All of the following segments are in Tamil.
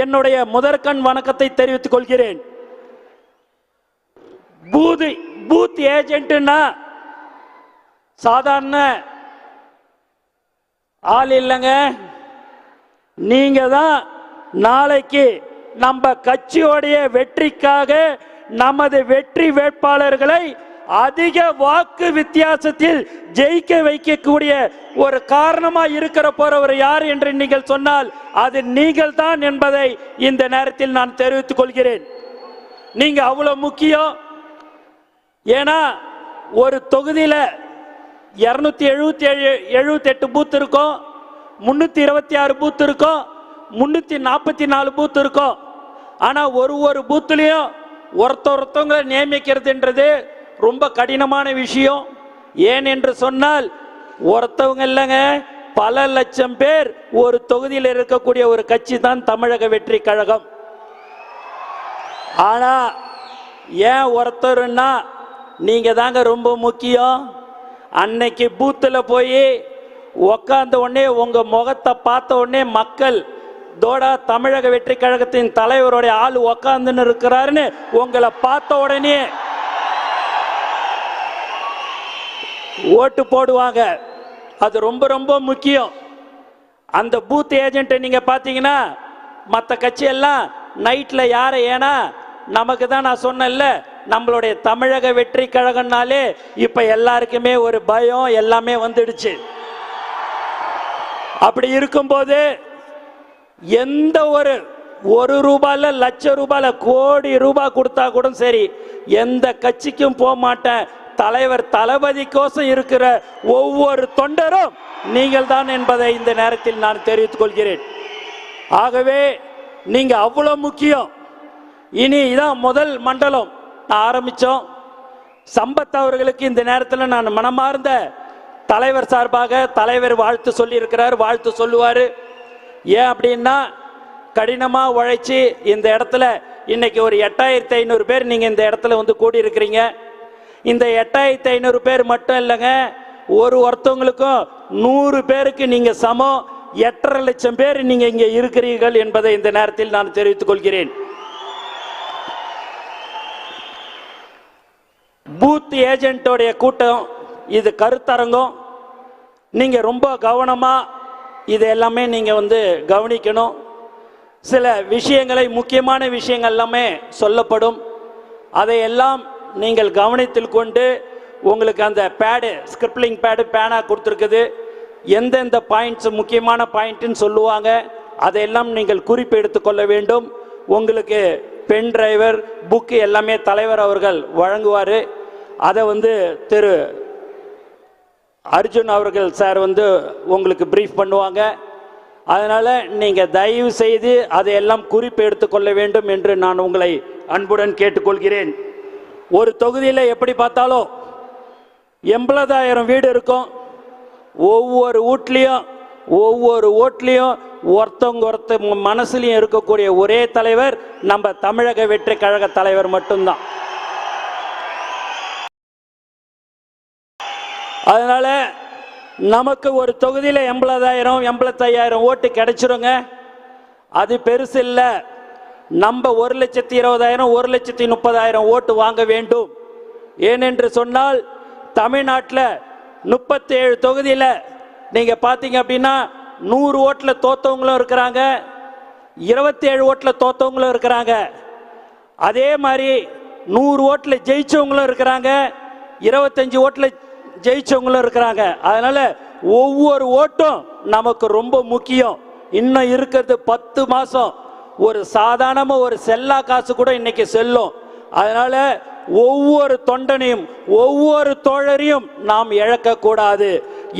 என்னுடைய முதற்கண் வணக்கத்தை தெரிவித்துக் கொள்கிறேன். பூத் பூத் ஏஜென்ட்னா சாதாரண ஆள் இல்லைங்க. நீங்க தான் நாளைக்கு நம்ம கட்சியோடைய வெற்றிக்காக நமது வெற்றி வேட்பாளர்களை அதிக வாக்கு வித்தியாசத்தில் ஜெயிக்க வைக்கக்கூடிய ஒரு காரணமா இருக்கிற போறவர் யார் என்று நீங்கள் சொன்னால் அது நீங்கள் தான் என்பதை இந்த நேரத்தில் நான் தெரிவித்துக் கொள்கிறேன். நீங்க அவ்வளவு முக்கியம். ஏன்னா ஒரு தொகுதியில இருநூத்தி எழுபத்தி ஏழு எழுபத்தி எட்டு பூத் இருக்கும் முன்னூத்தி இருபத்தி ஆறு பூத் இருக்கும் முன்னூத்தி நாற்பத்தி நாலு பூத் இருக்கும். ஆனா ஒரு ஒரு பூத்துலயும் ஒருத்த ஒருத்தவங்களை நியமிக்கிறதுன்றது ரொம்ப கடினமான விஷயம். ஏன் என்று சொன்னால் ஒருத்தவங்க இல்லைங்க பல லட்சம் பேர் ஒரு தொகுதியில் இருக்கக்கூடிய ஒரு கட்சி தான் தமிழக வெற்றி கழகம். ஆனா ஏன் ஒருத்தருன்னா நீங்க தாங்க ரொம்ப முக்கியம். அன்னைக்கு பூத்துல போய் உக்காந்த உடனே உங்க முகத்தை பார்த்த உடனே மக்கள் தோடா தமிழக வெற்றி கழகத்தின் தலைவருடைய ஆள் உக்காந்துன்னு இருக்கிறாருன்னு உங்களை பார்த்த உடனே ஓட்டு போடுவாங்க. அது ரொம்ப ரொம்ப முக்கியம். அந்த பூத் ஏஜென்ட்டை நீங்க பாத்தீங்கன்னா மற்ற கட்சியெல்லாம் நைட்ல யாரை ஏன்னா நமக்கு தான் நான் சொன்னேன்ல நம்மளுடைய தமிழக வெற்றி கழகம்னாலே இப்ப எல்லாருக்குமே ஒரு பயம் எல்லாமே வந்துடுச்சு. அப்படி இருக்கும்போது எந்த ஒரு ஒரு ரூபாயில் லட்ச ரூபாயில் கோடி ரூபாய் கொடுத்தா கூட சரி எந்த கட்சிக்கும் போக மாட்டேன் தலைவர் தளபதிக்கோசம் இருக்கிற ஒவ்வொரு தொண்டரும் நீங்கள் தான் என்பதை இந்த நேரத்தில் நான் தெரிவித்துக் கொள்கிறேன். ஆகவே நீங்க அவ்வளவு முக்கியம். இனி இதான் முதல் மண்டலம். நான் ஆரம்பிச்சோம். சம்பத் அவர்களுக்கு இந்த நேரத்தில் நான் மனமார்ந்த தலைவர் சார்பாக தலைவர் வாழ்த்து சொல்லி இருக்கிறார் வாழ்த்து சொல்லுவார். ஏன் அப்படின்னா கடினமாக உழைச்சி இந்த இடத்துல இன்னைக்கு ஒரு எட்டாயிரத்தி ஐநூறு பேர் நீங்கள் இந்த இடத்துல வந்து கூடி இருக்கிறீங்க இந்த எட்டாயிரத்தி ஐநூறு பேர் மட்டும் இல்லைங்க ஒரு ஒருத்தவங்களுக்கும் நூறு பேருக்கு நீங்கள் சமம் எட்டரை லட்சம் பேர் நீங்கள் இங்கே இருக்கிறீர்கள் என்பதை இந்த நேரத்தில் நான் தெரிவித்துக் கொள்கிறேன். பூத் ஏஜென்ட்டோடைய கூட்டம் இது கருத்தரங்கம். நீங்கள் ரொம்ப கவனமாக இது எல்லாமே நீங்கள் வந்து கவனிக்கணும். சில விஷயங்களை முக்கியமான விஷயங்கள் எல்லாமே சொல்லப்படும். அதையெல்லாம் நீங்கள் கவனத்தில் கொண்டு உங்களுக்கு அந்த பேடு ஸ்கிரிப்லிங் பேடு பேனா கொடுத்துருக்குது. எந்தெந்த பாயிண்ட்ஸ் முக்கியமான பாயிண்ட்டுன்னு சொல்லுவாங்க. அதையெல்லாம் நீங்கள் குறிப்பு எடுத்துக்கொள்ள வேண்டும். உங்களுக்கு பென் டிரைவர் புக்கு எல்லாமே தலைவர் அவர்கள் வழங்குவார். அதை வந்து திரு அர்ஜுன் அவர்கள் சார் வந்து உங்களுக்கு ப்ரீஃப் பண்ணுவாங்க. அதனால் நீங்கள் தயவு செய்து அதையெல்லாம் குறிப்பு எடுத்துக்கொள்ள வேண்டும் என்று நான் உங்களை அன்புடன் கேட்டுக்கொள்கிறேன். ஒரு தொகுதியில் எப்படி பார்த்தாலும் எண்பதாயிரம் வீடு இருக்கும். ஒவ்வொரு வீட்லேயும் ஒவ்வொரு ஓட்லேயும் ஒருத்தவங்க ஒருத்த மனசுலையும் இருக்கக்கூடிய ஒரே தலைவர் நம்ம தமிழக வெற்றி கழக தலைவர் மட்டும்தான். அதனால நமக்கு ஒரு தொகுதியில் எண்பதாயிரம் எண்பத்தையாயிரம் ஓட்டு கிடைச்சிருங்க. அது பெருசு இல்லை. நம்ம ஒரு லட்சத்தி இருபதாயிரம் ஒரு லட்சத்தி முப்பதாயிரம் ஓட்டு வாங்க வேண்டும். ஏனென்று சொன்னால் தமிழ்நாட்டில் முப்பத்தி ஏழு தொகுதியில் நீங்கள் பார்த்தீங்க அப்படின்னா நூறு ஓட்டில் தோத்தவங்களும் இருக்கிறாங்க இருபத்தி ஏழு ஓட்டில் தோத்தவங்களும் இருக்கிறாங்க. அதே மாதிரி நூறு ஓட்டில் ஜெயிச்சவங்களும் இருக்கிறாங்க இருபத்தஞ்சு ஓட்டில் ஜெயிச்சவங்களும் இருக்கிறாங்க. அதனால் ஒவ்வொரு ஓட்டும் நமக்கு ரொம்ப முக்கியம். இன்னும் இருக்கிறது பத்து மாதம் ஒரு சாதாரணமா ஒரு செல்லா காசு கூட இன்னைக்கு செல்லும். அதனால ஒவ்வொரு தொண்டனையும் ஒவ்வொரு தோழரையும் நாம் இழக்கக்கூடாது.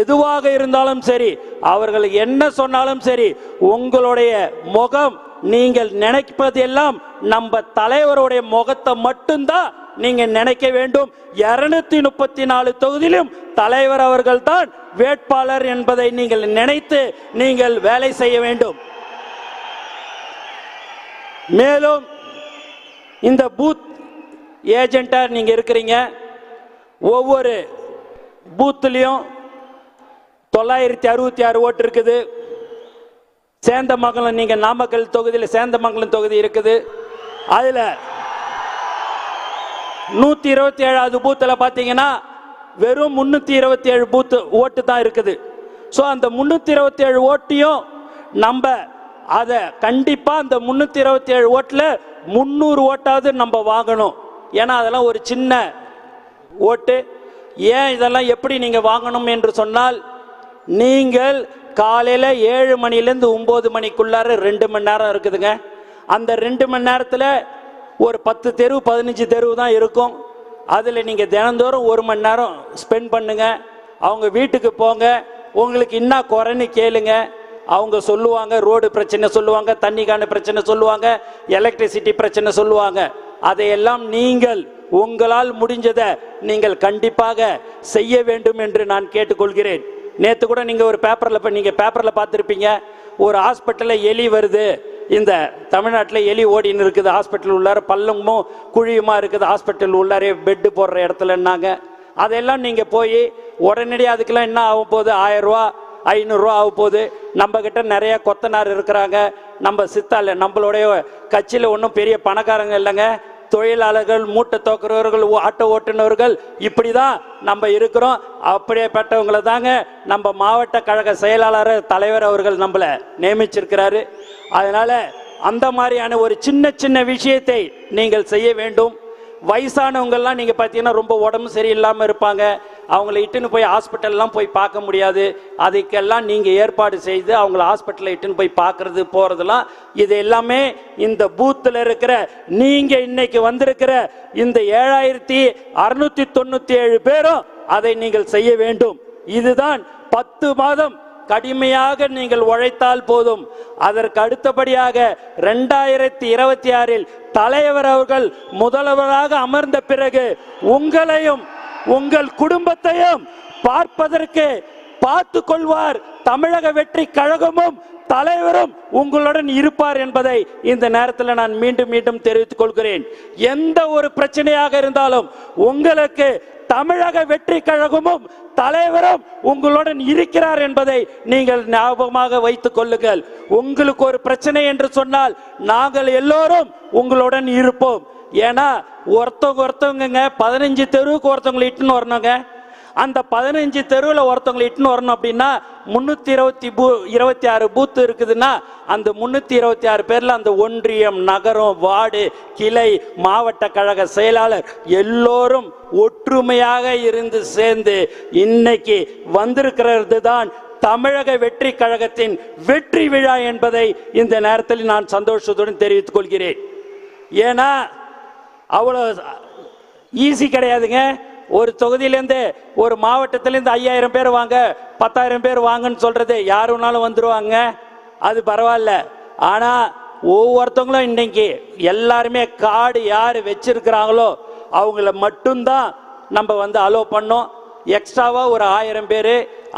எதுவாக இருந்தாலும் சரி அவர்கள் என்ன சொன்னாலும் சரி உங்களுடைய முகம் நீங்கள் நினைப்பது எல்லாம் நம்ம தலைவருடைய முகத்தை மட்டும்தான் நீங்க நினைக்க வேண்டும். இருநூத்தி முப்பத்தி நாலு தொகுதியிலும் தலைவர் அவர்கள் தான் வேட்பாளர் என்பதை நீங்கள் நினைத்து நீங்கள் வேலை செய்ய வேண்டும். மேலும் இந்த பூத் ஏஜெண்ட்டாக நீங்கள் இருக்கிறீங்க. ஒவ்வொரு பூத்துலேயும் தொள்ளாயிரத்தி அறுபத்தி ஆறு ஓட்டு இருக்குது. சேந்தமங்கலம் நீங்கள் நாமக்கல் தொகுதியில் சேந்தமங்கலம் தொகுதி இருக்குது. அதில் நூற்றி இருபத்தி ஏழாவது பூத்தில் பார்த்தீங்கன்னா வெறும் முந்நூற்றி இருபத்தி ஏழு பூத்து ஓட்டு தான் இருக்குது. ஸோ அந்த முந்நூற்றி இருபத்தி ஏழு ஓட்டையும் நம்ம அதை கண்டிப்பாக அந்த முந்நூற்றி இருபத்தி ஏழு ஓட்டில் முந்நூறு ஓட்டாவது நம்ம வாங்கணும். ஏன்னா அதெல்லாம் ஒரு சின்ன ஓட்டு. ஏன் இதெல்லாம் எப்படி நீங்கள் வாங்கணும் என்று சொன்னால் நீங்கள் காலையில் ஏழு மணிலேருந்து ஒம்பது மணிக்குள்ளார ரெண்டு மணி நேரம் இருக்குதுங்க. அந்த ரெண்டு மணி நேரத்தில் ஒரு பத்து தெரு பதினஞ்சு தெரு தான் இருக்கும். அதில் நீங்கள் தினந்தோறும் ஒரு மணி நேரம் ஸ்பெண்ட் பண்ணுங்க. அவங்க வீட்டுக்கு போங்க. உங்களுக்கு என்ன குறைன்னு கேளுங்கள் அவங்க சொல்லுவாங்க ரோடு பிரச்சனை சொல்லுவாங்க தண்ணிக்கான பிரச்சனை சொல்லுவாங்க எலக்ட்ரிசிட்டி பிரச்சனை சொல்லுவாங்க. அதையெல்லாம் நீங்கள் உங்களால் முடிஞ்சதை நீங்கள் கண்டிப்பாக செய்ய வேண்டும் என்று நான் கேட்டுக்கொள்கிறேன். நேற்று கூட நீங்கள் ஒரு பேப்பரில் இப்போ நீங்கள் பேப்பரில் பார்த்துருப்பீங்க ஒரு ஹாஸ்பிட்டலில் எலி வருது. இந்த தமிழ்நாட்டில் எலி ஓடின்னு இருக்குது ஹாஸ்பிட்டல் உள்ளார பள்ளமும் குழியுமா இருக்குது ஹாஸ்பிட்டல் உள்ளாரே பெட்டு போடுற இடத்துலன்னாங்க. அதெல்லாம் நீங்கள் போய் உடனடியாக அதுக்கெல்லாம் என்ன ஆகும் போகுது? ஆயிரம் ரூபா ஐநூறுரூவா ஆக போகுது நம்ம கிட்ட நிறைய கொத்தனார் இருக்கிறாங்க. நம்ம சித்தால நம்மளுடைய கட்சியில் ஒன்றும் பெரிய பணக்காரங்க இல்லைங்க. தொழிலாளர்கள் மூட்டை தோக்குறவர்கள் ஆட்டோ ஓட்டுநர்கள் இப்படி தான் நம்ம இருக்கிறோம். அப்படியேப்பட்டவங்களை தாங்க நம்ம மாவட்ட கழக செயலாளர் தலைவர் அவர்கள் நம்மளை நியமிச்சிருக்கிறாரு. அதனால் அந்த மாதிரியான ஒரு சின்ன சின்ன விஷயத்தை நீங்கள் செய்ய வேண்டும். வயசானவங்கெல்லாம் நீங்கள் பார்த்தீங்கன்னா ரொம்ப உடம்பு சரியில்லாமல் இருப்பாங்க. அவங்கள இட்டுன்னு போய் ஹாஸ்பிட்டல்லாம் போய் பார்க்க முடியாது. அதுக்கெல்லாம் நீங்கள் ஏற்பாடு செய்து அவங்கள ஹாஸ்பிட்டலில் இட்டுன்னு போய் பார்க்கறது போகிறதெல்லாம் இது எல்லாமே இந்த பூத்தில் இருக்கிற நீங்கள் இன்னைக்கு வந்திருக்கிற இந்த ஏழாயிரத்தி அறுநூத்தி தொண்ணூற்றி ஏழு பேரும் அதை நீங்கள் செய்ய வேண்டும். இதுதான் பத்து மாதம் கடுமையாக நீங்கள் உழைத்தால் போதும். அதற்கு அடுத்தபடியாக ரெண்டாயிரத்தி இருபத்தி ஆறில் தலைவர் அவர்கள் முதல்வராக அமர்ந்த பிறகு உங்களையும் உங்கள் குடும்பத்தையும் பார்ப்பதற்கு பார்த்து கொள்வார். தமிழக வெற்றி கழகமும் தலைவரும் உங்களுடன் இருப்பார் என்பதை இந்த நேரத்தில் நான் மீண்டும் மீண்டும் தெரிவித்துக் கொள்கிறேன். எந்த ஒரு பிரச்சனையாக இருந்தாலும் உங்களுக்கு தமிழக வெற்றி கழகமும் தலைவரும் உங்களுடன் இருக்கிறார் என்பதை நீங்கள் ஞாபகமாக வைத்துக் கொள்ளுங்கள். உங்களுக்கு ஒரு பிரச்சனை என்று சொன்னால் நாங்கள் எல்லோரும் உங்களுடன் இருப்போம். ஏன்னா ஒருத்தவங்க ஒருத்தவங்க பதினஞ்சு தெருவுக்கு ஒருத்தவங்களை இட்டுன்னு வரணுங்க. அந்த பதினஞ்சு தெருவில் ஒருத்தவங்களை இட்டுன்னு வரணும் அப்படின்னா முந்நூற்றி இருபத்தி பூ இருபத்தி ஆறு பூத்து இருக்குதுன்னா அந்த முந்நூற்றி இருபத்தி ஆறு பேரில் அந்த ஒன்றியம் நகரம் வார்டு கிளை மாவட்ட கழக செயலாளர் எல்லோரும் ஒற்றுமையாக இருந்து சேர்ந்து இன்னைக்கு வந்திருக்கிறது தான் தமிழக வெற்றி கழகத்தின் வெற்றி விழா என்பதை இந்த நேரத்தில் நான் சந்தோஷத்துடன் தெரிவித்துக் கொள்கிறேன். ஏன்னா அவ்வளோ ஈஸி கிடையாதுங்க. ஒரு தொகுதியிலேருந்து ஒரு மாவட்டத்திலேருந்து ஐயாயிரம் பேர் வாங்க பத்தாயிரம் பேர் வாங்கன்னு சொல்கிறது யார் வேணாலும் வந்துடுவாங்க அது பரவாயில்ல. ஆனால் ஒவ்வொருத்தவங்களும் இன்னைக்கு எல்லாருமே காடு யார் வச்சிருக்கிறாங்களோ அவங்கள மட்டும்தான் நம்ம வந்து அலோவ் பண்ணோம். எக்ஸ்ட்ராவாக ஒரு ஆயிரம் பேர்.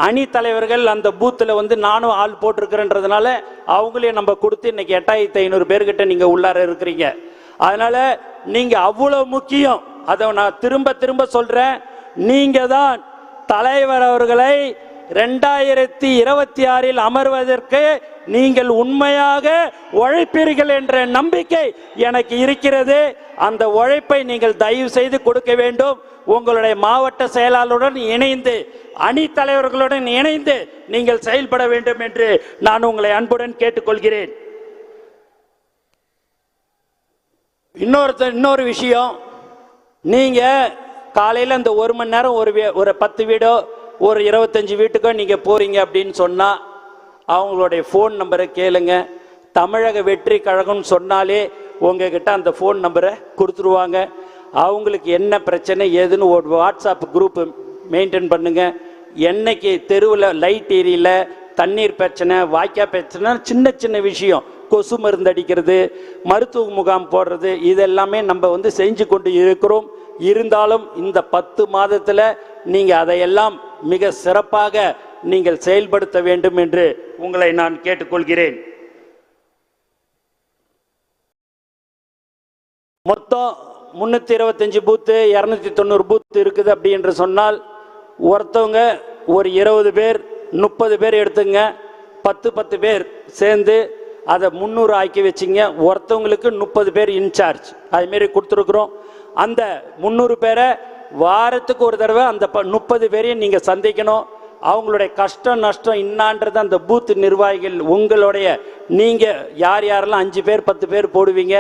அணி தலைவர்கள் அந்த பூத்தில் வந்து நானும் ஆள் போட்டிருக்கிறேன்றதுனால அவங்களையும் நம்ம கொடுத்து இன்னைக்கு எட்டாயிரத்தி ஐநூறு பேர்கிட்ட நீங்கள் உள்ளார இருக்கிறீங்க. அதனால் நீங்கள் அவ்வளோ முக்கியம். அதை நான் திரும்ப திரும்ப சொல்றேன். நீங்க தான் தலைவர் அவர்களை ரெண்டாயிரத்தி இருபத்தி ஆறில் அமர்வதற்கு நீங்கள் உண்மையாக உழைப்பீர்கள் என்ற நம்பிக்கை எனக்கு இருக்கிறது. அந்த உழைப்பை நீங்கள் தயவு செய்து கொடுக்க வேண்டும். உங்களுடைய மாவட்ட செயலாளருடன் இணைந்து அணி தலைவர்களுடன் இணைந்து நீங்கள் செயல்பட வேண்டும் என்று நான் உங்களை அன்புடன் கேட்டுக்கொள்கிறேன். இன்னொருத்த இன்னொரு விஷயம். நீங்க காலையில இந்த ஒரு மணி நேரம் ஒரு வீ- ஒரு பத்து வீடோ ஒரு இருபத்தஞ்சு வீட்டுக்கோ நீங்க போறீங்க அப்படின்னு சொன்னா அவங்களுடைய ஃபோன் நம்பரை கேளுங்க. தமிழக வெற்றி கழகம்னு சொன்னாலே உங்ககிட்ட அந்த ஃபோன் நம்பரை கொடுத்துருவாங்க. அவங்களுக்கு என்ன பிரச்சனை ஏதுன்னு ஒரு வாட்ஸ்அப் குரூப் மெயின்டைன் பண்ணுங்க. என்னைக்கு தெருவில் லைட் எரியல தண்ணீர் பிரச்சனை வாய்க்கா பிரச்சனை சின்ன சின்ன விஷயம் கொசு மருந்து அடிக்கிறது மருத்துவ முகாம் போடுறது இதெல்லாமே நம்ம வந்து செஞ்சு கொண்டு இருக்கிறோம். இருந்தாலும் இந்த பத்து மாதத்தில் நீங்கள் அதையெல்லாம் மிக சிறப்பாக நீங்கள் செயல்படுத்த வேண்டும் என்று உங்களை நான் கேட்டுக்கொள்கிறேன். மொத்தம் முன்னூற்றி இருபத்தஞ்சி பூத்து இரநூத்தி தொண்ணூறு பூத்து இருக்குது அப்படி என்று சொன்னால் ஒருத்தவங்க ஒரு இருபது பேர் முப்பது பேர் எடுத்துங்க பத்து பத்து பேர் சேர்ந்து அதை முந்நூறு ஆக்கி வச்சிங்க ஒருத்தவங்களுக்கு முப்பது பேர் இன்சார்ஜ். அதுமாரி கொடுத்துருக்குறோம். அந்த முந்நூறு பேரை வாரத்துக்கு ஒரு தடவை அந்த முப்பது பேரையும் நீங்கள் சந்திக்கணும். அவங்களுடைய கஷ்டம் நஷ்டம் இன்னான்றது அந்த பூத் நிர்வாகிகள் உங்களுடைய நீங்கள் யார் யாரெல்லாம் அஞ்சு பேர் பத்து பேர் போடுவீங்க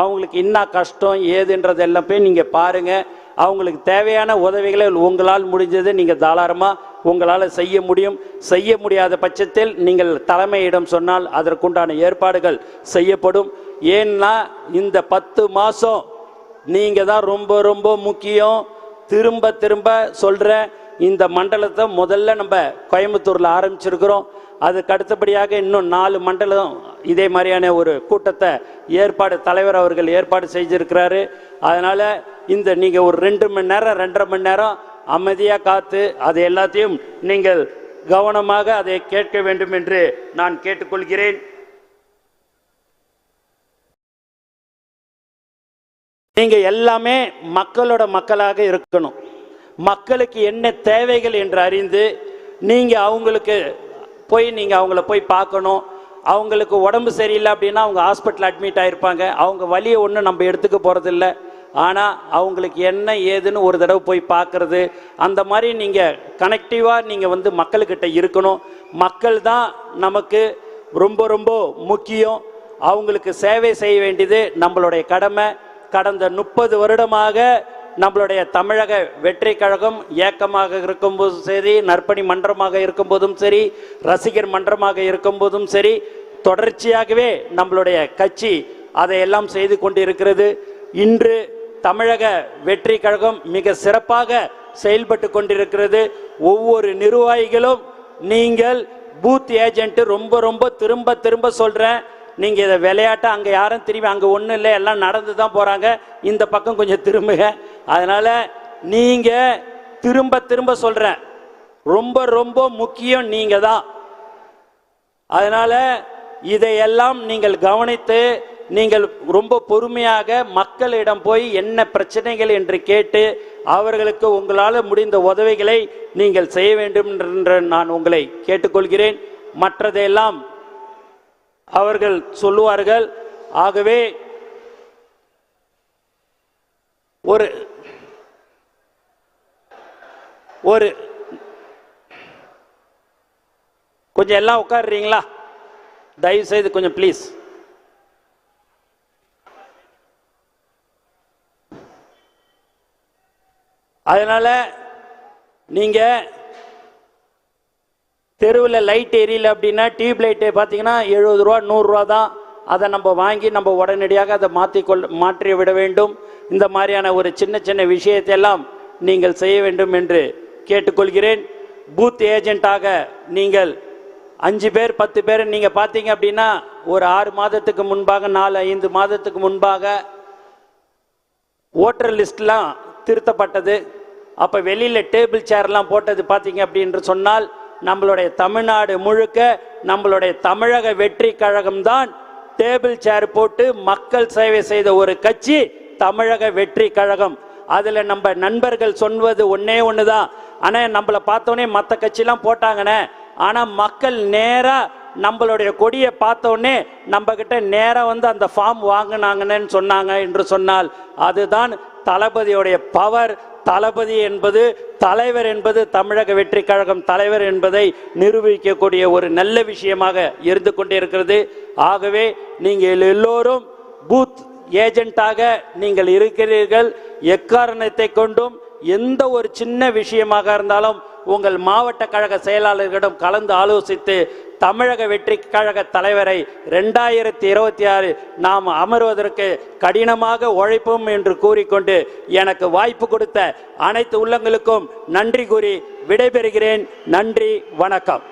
அவங்களுக்கு என்ன கஷ்டம் ஏதுன்றது எல்லாம் போய் நீங்கள் பாருங்கள் அவங்களுக்கு தேவையான உதவிகளை உங்களால் முடிஞ்சதை நீங்கள் தாராளமாக உங்களால் செய்ய முடியும். செய்ய முடியாத பட்சத்தில் நீங்கள் தலைமையிடம் சொன்னால் அதற்குண்டான ஏற்பாடுகள் செய்யப்படும். ஏன்னா இந்த பத்து மாதம் நீங்கள் தான் ரொம்ப ரொம்ப முக்கியம். திரும்ப திரும்ப சொல்கிற இந்த மண்டலத்தை முதல்ல நம்ம கோயம்புத்தூரில் ஆரம்பிச்சிருக்கிறோம். அதுக்கு அடுத்தபடியாக இன்னும் நாலு மண்டலம் இதே மாதிரியான ஒரு கூட்டத்தை ஏற்பாடு தலைவர் அவர்கள் ஏற்பாடு செஞ்சிருக்கிறாரு அதனால் இந்த நீங்கள் ஒரு ரெண்டு மணி நேரம் ரெண்டரை மணி நேரம் அமைதியாக காத்து அது எல்லாத்தையும் நீங்கள் கவனமாக அதை கேட்க வேண்டும் என்று நான் கேட்டுக்கொள்கிறேன். நீங்கள் எல்லாமே மக்களோட மக்களாக இருக்கணும். மக்களுக்கு என்ன தேவைகள் என்று அறிந்து நீங்கள் அவங்களுக்கு போய் நீங்கள் அவங்கள போய் பார்க்கணும். அவங்களுக்கு உடம்பு சரியில்லை அப்படின்னா அவங்க ஹாஸ்பிட்டல் அட்மிட் ஆகிருப்பாங்க அவங்க வழியை ஒன்றும் நம்ம எடுத்துக்க போகிறதில்ல ஆனால் அவங்களுக்கு என்ன ஏதுன்னு ஒரு தடவை போய் பார்க்குறது. அந்த மாதிரி நீங்கள் கனெக்டிவாக நீங்கள் வந்து மக்கள்கிட்ட இருக்கணும். மக்கள் தான் நமக்கு ரொம்ப ரொம்ப முக்கியம். அவங்களுக்கு சேவை செய்ய வேண்டியது நம்மளுடைய கடமை. கடந்த முப்பது வருடமாக நம்மளுடைய தமிழக வெற்றி கழகம் இயக்கமாக இருக்கும்போதும் சரி நற்பணி மன்றமாக இருக்கும்போதும் சரி ரசிகர் மன்றமாக இருக்கும்போதும் சரி தொடர்ச்சியாகவே நம்மளுடைய கட்சி அதையெல்லாம் செய்து கொண்டிருக்கிறது. இன்று தமிழக வெற்றி கழகம் மிக சிறப்பாக செயல்பட்டு கொண்டிருக்கிறது. ஒவ்வொரு நிர்வாகிகளும் நீங்கள் பூத் ஏஜென்ட் ரொம்ப ரொம்ப திரும்ப திரும்ப சொல்கிறேன் நீங்கள் இதை விளையாட்டை அங்கே யாரும் திரும்பி அங்கே ஒன்றும் இல்லை எல்லாம் நடந்து தான் போகிறாங்க இந்த பக்கம் கொஞ்சம் திரும்புங்க. அதனால் நீங்கள் திரும்ப திரும்ப சொல்கிறேன் ரொம்ப ரொம்ப முக்கியம் நீங்கள் தான் அதனால் இதையெல்லாம் நீங்கள் கவனித்து நீங்கள் ரொம்ப பொறுமையாக மக்களிடம் போய் என்ன பிரச்சனைகள் என்று கேட்டு அவர்களுக்கு உங்களால் முடிந்த உதவிகளை நீங்கள் செய்ய வேண்டும் என்று நான் உங்களை கேட்டுக்கொள்கிறேன். மற்றதையெல்லாம் அவர்கள் சொல்லுவார்கள் ஆகவே ஒரு ஒரு கொஞ்சம் எல்லாம் உட்காடுறீங்களா தயவு செய்து கொஞ்சம் ப்ளீஸ் அதனால நீங்கள் தெருவில் லைட் எரியல அப்படின்னா டியூப் லைட்டு பார்த்தீங்கன்னா எழுபது ரூபா நூறுரூவா தான். அதை நம்ம வாங்கி நம்ம உடனடியாக அதை மாற்றிக்கொள் மாற்றி விட வேண்டும். இந்த மாதிரியான ஒரு சின்ன சின்ன விஷயத்தையெல்லாம் நீங்கள் செய்ய வேண்டும் என்று கேட்டுக்கொள்கிறேன். பூத் ஏஜெண்ட்டாக நீங்கள் அஞ்சு பேர் பத்து பேர் நீங்கள் பார்த்தீங்க அப்படின்னா ஒரு ஆறு மாதத்துக்கு முன்பாக நாலு ஐந்து மாதத்துக்கு முன்பாக ஓட்டர் லிஸ்ட்லாம் திருத்தப்பட்டது. அப்போ வெளியில் டேபிள் சேர்லாம் போட்டது பார்த்தீங்க அப்படின்னு சொன்னால் நம்மளுடைய தமிழ்நாடு முழுக்க நம்மளுடைய தமிழக வெற்றி கழகம்தான் டேபிள் சேர் போட்டு மக்கள் சேவை செய்த ஒரு கட்சி தமிழக வெற்றி கழகம். அதில் நம்ம நண்பர்கள் சொல்வது ஒன்னே ஒன்று தான் ஆனால் நம்மளை பார்த்தோன்னே மற்ற கட்சிலாம் போட்டாங்கண்ணே ஆனால் மக்கள் நேராக நம்மளுடைய கொடியை பார்த்தோன்னே நம்ம கிட்ட நேராக வந்து அந்த ஃபார்ம் வாங்கினாங்கன்னு சொன்னாங்க என்று சொன்னால் அதுதான் தளபதியுடைய பவர் தளபதி என்பது தலைவர் என்பது தமிழக வெற்றி கழகம் தலைவர் என்பதை நிரூபிக்கக்கூடிய ஒரு நல்ல விஷயமாக இருந்து கொண்டிருக்கிறது ஆகவே நீங்கள் எல்லோரும் பூத் ஏஜென்ட்டாக நீங்கள் இருக்கிறீர்கள். எக்காரணத்தை கொண்டும் எந்த ஒரு சின்ன விஷயமாக இருந்தாலும் உங்கள் மாவட்ட கழக செயலாளர்களிடம் கலந்து ஆலோசித்து தமிழக வெற்றி கழக தலைவரை ரெண்டாயிரத்தி இருபத்தி ஆறு நாம் அமர்வதற்கு கடினமாக உழைப்போம் என்று கூறிக்கொண்டு எனக்கு வாய்ப்பு கொடுத்த அனைத்து உள்ளங்களுக்கும் நன்றி கூறி விடைபெறுகிறேன். நன்றி வணக்கம்.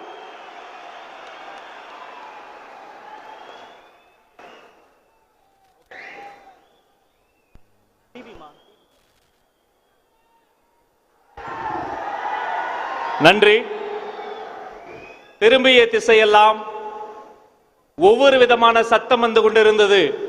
நன்றி. திரும்பிய திசையெல்லாம் ஒவ்வொரு விதமான சத்தம் வந்து கொண்டிருந்தது.